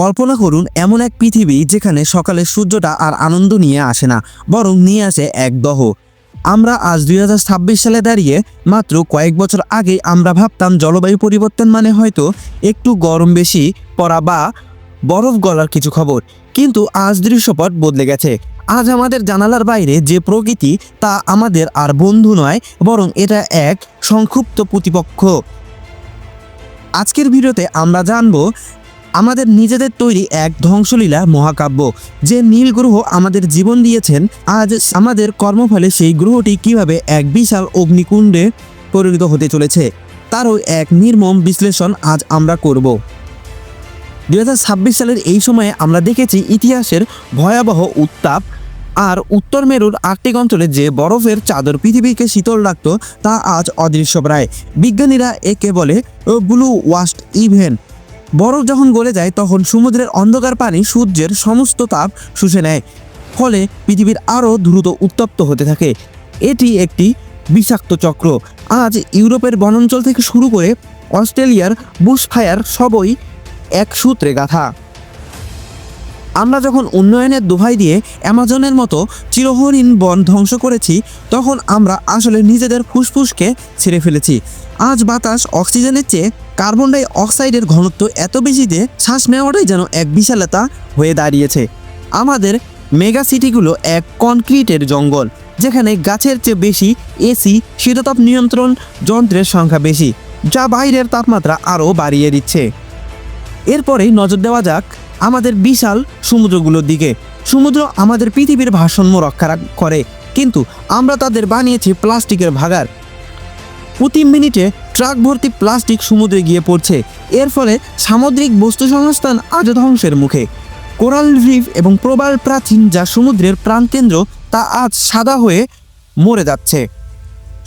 কল্পনা করুন, এমন এক পৃথিবী যেখানে সকালে সূর্যটা আর আনন্দ নিয়ে আসে না, বরং নিয়ে আসে এক দহ। আমরা আজ দু হাজার ছাব্বিশ সালে দাঁড়িয়ে মাত্র কয়েক বছর আগে আমরা ভাবতাম জলবায়ু পরিবর্তন মানে হয়তো একটু গরম বেশি পড়া বা বরফ গলার কিছু খবর। কিন্তু আজ দৃশ্যপট বদলে গেছে। আজ আমাদের জানালার বাইরে যে প্রকৃতি, তা আমাদের আর বন্ধু নয়, বরং এটা এক সংক্ষুপ্ত প্রতিপক্ষ। আজকের ভিডিওতে আমরা জানব আমাদের নিজেদের তৈরি এক ধ্বংসলীলা মহাকাব্য, যে নীল গ্রহ আমাদের জীবন দিয়েছেন, আজ আমাদের কর্মফলে সেই গ্রহটি কীভাবে এক বিশাল অগ্নিকুণ্ডে পরিণত হতে চলেছে, তারও এক নির্মম বিশ্লেষণ আজ আমরা করব। দু হাজার ছাব্বিশ সালের এই সময়ে আমরা দেখেছি ইতিহাসের ভয়াবহ উত্তাপ, আর উত্তর মেরুর আর্কটিক অঞ্চলে যে বরফের চাদর পৃথিবীকে শীতল রাখত, তা আজ অদৃশ্য প্রায়। বিজ্ঞানীরা একে বলে ব্লু ওয়াস্ট ইভেন্ট বরফ যখন গলে যায়, তখন সমুদ্রের অন্ধকার পানি সূর্যের সমস্ত তাপ শুষে নেয়। ফলে পৃথিবীর আরও দ্রুত উত্তপ্ত হতে থাকে। এটি একটি বিষাক্ত চক্র। আজ ইউরোপের বনাঞ্চল থেকে শুরু করে অস্ট্রেলিয়ার বুশফায়ার সবই এক সূত্রে গাথা। আমরা যখন উন্নয়নের দোহাই দিয়ে অ্যামাজনের মতো চিরহরিণ বন ধ্বংস করেছি, তখন আমরা আসলে নিজেদের ফুসফুসকে ছেড়ে ফেলেছি। আজ বাতাস অক্সিজেনের চেয়ে কার্বন ডাই অক্সাইডের ঘনত্ব এত বেশি যে শ্বাস নেওয়াটাই যেন এক বিশালতা হয়ে দাঁড়িয়েছে। আমাদের মেগা সিটিগুলো এক কনক্রিটের জঙ্গল, যেখানে গাছের চেয়ে বেশি এসি, শীততাপ নিয়ন্ত্রণ যন্ত্রের সংখ্যা বেশি, যা বাইরের তাপমাত্রা আরও বাড়িয়ে দিচ্ছে। এরপরেই নজর দেওয়া যাক আমাদের বিশাল সমুদ্রগুলোর দিকে। সমুদ্র আমাদের পৃথিবীর ভারসাম্য রক্ষা করে, কিন্তু আমরা তাদের বানিয়েছি প্লাস্টিকের ভাগার প্রতি মিনিটে ট্রাক ভর্তি প্লাস্টিক সমুদ্রে গিয়ে পড়ছে। এর ফলে সামুদ্রিক বস্তু সংস্থান আজ ধ্বংসের মুখে। কোরাল রিফ এবং প্রবাল প্রাচীন যা সমুদ্রের প্রাণকেন্দ্র, তা আজ সাদা হয়ে মরে যাচ্ছে।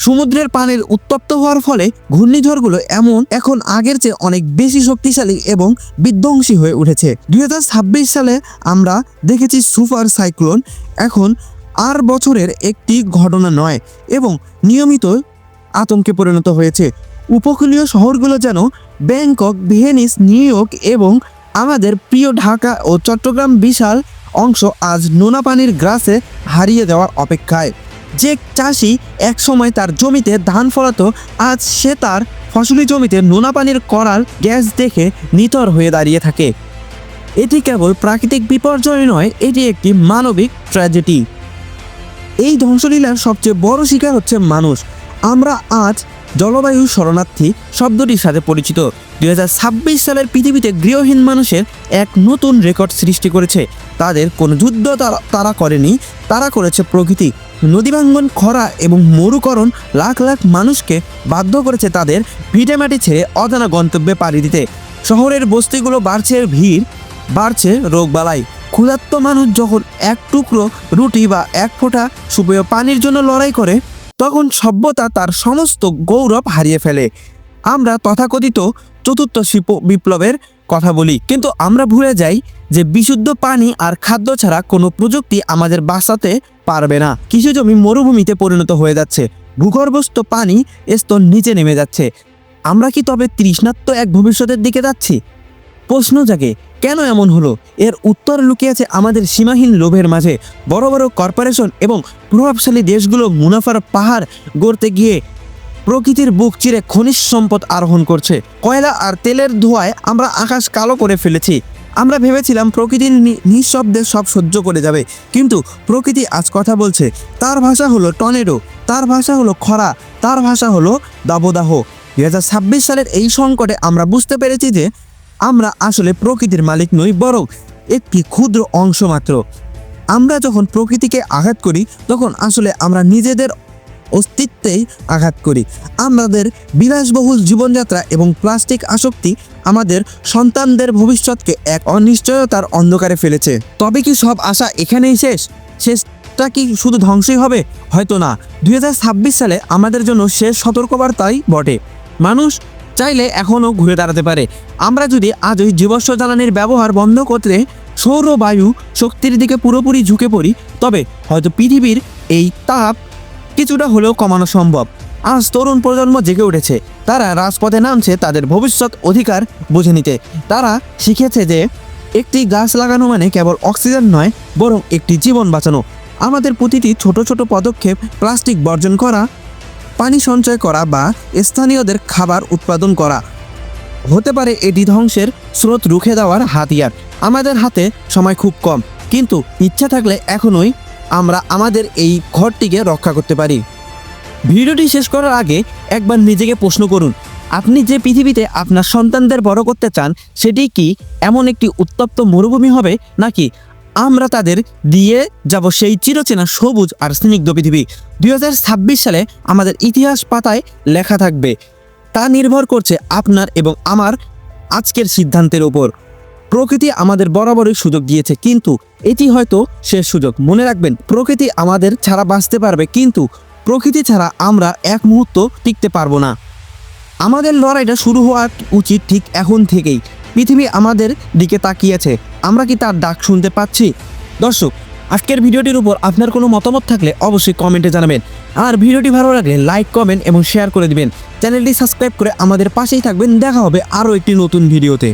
সমুদ্রের পানির উত্তপ্ত হওয়ার ফলে ঘূর্ণিঝড়গুলো এমন এখন আগের চেয়ে অনেক বেশি শক্তিশালী এবং বিধ্বংসী হয়ে উঠেছে। দুই হাজার ছাব্বিশ সালে আমরা দেখেছি সুপার সাইক্লোন। এখন আর বছরের একটি ঘটনা নয় এবং নিয়মিত আতঙ্কে পরিণত হয়েছে। উপকূলীয় শহরগুলো যেন ব্যাংকক ভেনিস নিউ ইয়র্ক এবং আমাদের প্রিয় ঢাকা ও চট্টগ্রাম বিশাল অংশ আজ নোনা পানির গ্রাসে হারিয়ে দেওয়ার অপেক্ষায়। যে চাষি এক সময় তার জমিতে ধান ফলাতো, আজ সে তার ফসলি জমিতে নোনা পানির করাল গ্যাস দেখে নিতর হয়ে দাঁড়িয়ে থাকে। এটি কেবল প্রাকৃতিক বিপর্যয় নয়, এটি একটি মানবিক ট্র্যাজেডি। এই ধ্বংসলীলার সবচেয়ে বড় শিকার হচ্ছে মানুষ। আমরা আজ জলবায়ু শরণার্থী শব্দটির সাথে পরিচিত। দুই হাজার ছাব্বিশ সালের পৃথিবীতে গৃহহীন মানুষের এক নতুন রেকর্ড সৃষ্টি করেছে। তাদের কোনো যুদ্ধ তারা- তারা করেনি। তারা করেছে প্রকৃতি। নদীভাঙ্গন, খরা এবং মরুকরণ লাখ লাখ মানুষকে বাধ্য করেছে তাদের ভিটেমাটি ছেড়ে অজানা গন্তব্যে পাড়ি দিতে। শহরের বস্তিগুলো বাড়ছে ভিড়, বাড়ছে রোগবালাই ক্ষুধার্ত মানুষ যখন এক টুকরো রুটি বা এক ফোঁটা সুপেয় পানির জন্য লড়াই করে তখন সভ্যতা তার সমস্ত গৌরব হারিয়ে ফেলে। আমরা তথাকথিত চতুর্থ শিল্প বিপ্লবের কথা বলি, কিন্তু আমরা ভুলে যাই যে বিশুদ্ধ পানি আর খাদ্য ছাড়া কোনো প্রযুক্তি আমাদের বাঁচাতে পারবে না। কৃষি জমি মরুভূমিতে পরিণত হয়ে যাচ্ছে, ভূগর্ভস্থ পানি স্তর নিচে নেমে যাচ্ছে। আমরা কি তবে তৃষ্ণাত্ম এক ভবিষ্যতের দিকে যাচ্ছি? প্রশ্ন জাগে কেন এমন হলো? এর উত্তর লুকিয়ে আছে আমাদের সীমাহীন লোভের মাঝে। বড় বড় কর্পোরেশন এবং প্রভাবশালী দেশগুলো মুনাফার পাহাড় গড়তে গিয়ে প্রকৃতির বুক চিরে খনিজ সম্পদ আরোহণ করছে। কয়লা আর তেলের ধোঁয়ায় আমরা আকাশ কালো করে ফেলেছি। আমরা ভেবেছিলাম প্রকৃতির নিঃশব্দে সব সহ্য করে যাবে। কিন্তু প্রকৃতি আজ কথা বলছে, তার ভাষা হলো টর্নেডো তার ভাষা হলো খরা, তার ভাষা হলো দাবদাহ। দু হাজার ছাব্বিশ সালের এই সংকটে আমরা বুঝতে পেরেছি যে আমরা আসলে প্রকৃতির মালিক নই, বরং একটি ক্ষুদ্র অংশ মাত্র। আমরা যখন প্রকৃতিকে আঘাত করি, তখন আসলে আমরা নিজেদের অস্তিত্বেই আঘাত করি। আমাদের বিলাসবহুল জীবনযাত্রা এবং প্লাস্টিক আসক্তি আমাদের সন্তানদের ভবিষ্যৎকে এক অনিশ্চয়তার অন্ধকারে ফেলেছে। তবে কি সব আশা এখানেই শেষ? শেষটা কি শুধু ধ্বংসই হবে? হয়তো না। দুই হাজার ছাব্বিশ সালে আমাদের জন্য শেষ সতর্কবার্তাই বটে। মানুষ চাইলে এখনও ঘুরে দাঁড়াতে পারে। আমরা যদি আজ ওই জীবাশ্ম জ্বালানির ব্যবহার বন্ধ করতে সৌর, বায়ু, শক্তির দিকে পুরোপুরি ঝুঁকে পড়ি, তবে হয়তো পৃথিবীর এই তাপ কিছুটা হলেও কমানো সম্ভব। আজ তরুণ প্রজন্ম জেগে উঠেছে। তারা রাজপথে নামছে তাদের ভবিষ্যৎ অধিকার বুঝে নিতে। তারা শিখেছে যে একটি গাছ লাগানো মানে কেবল অক্সিজেন নয়, বরং একটি জীবন বাঁচানো। আমাদের প্রতিটি ছোট ছোট পদক্ষেপ প্লাস্টিক বর্জন করা পানি সঞ্চয় করা বা স্থানীয়দের খাবার উৎপাদন করা। হতে পারে এটি ধ্বংসের স্রোত রুখে দেওয়ার হাতিয়ার। আমাদের হাতে সময় খুব কম, কিন্তু ইচ্ছা থাকলে এখনোই আমরা আমাদের এই ঘরটিকে রক্ষা করতে পারি। ভিডিওটি শেষ করার আগে একবার নিজেকে প্রশ্ন করুন, আপনি যে পৃথিবীতে আপনার সন্তানদের বড় করতে চান, সেটি কি এমন একটি উত্তপ্ত মরুভূমি হবে নাকি আমরা তাদের দিয়ে যাব সেই চিরচেনা সবুজ আর স্নিগ্ধ পৃথিবী। দুই হাজার ছাব্বিশ সালে আমাদের ইতিহাস পাতায় লেখা থাকবে, তা নির্ভর করছে আপনার এবং আমার আজকের সিদ্ধান্তের ওপর প্রকৃতি আমাদের বরাবরই সুযোগ দিয়েছে, কিন্তু এটি হয়তো শেষ সুযোগ। মনে রাখবেন, প্রকৃতি আমাদের ছাড়া বাঁচতে পারবে, কিন্তু প্রকৃতি ছাড়া আমরা এক মুহূর্ত টিকতে পারব না। আমাদের লড়াইটা শুরু হওয়া উচিত ঠিক এখন থেকেই। পৃথিবী আমাদের দিকে তাকিয়েছে। আমরা কি তার ডাক শুনতে পাচ্ছি? দর্শক, আজকের ভিডিওটির উপর আপনার কোনো মতামত থাকলে অবশ্যই কমেন্টে জানাবেন। আর ভিডিওটি ভালো লাগলে লাইক, কমেন্ট এবং শেয়ার করে দিবেন। চ্যানেলটি সাবস্ক্রাইব করে আমাদের পাশেই থাকবেন। দেখা হবে আরও একটি নতুন ভিডিওতে।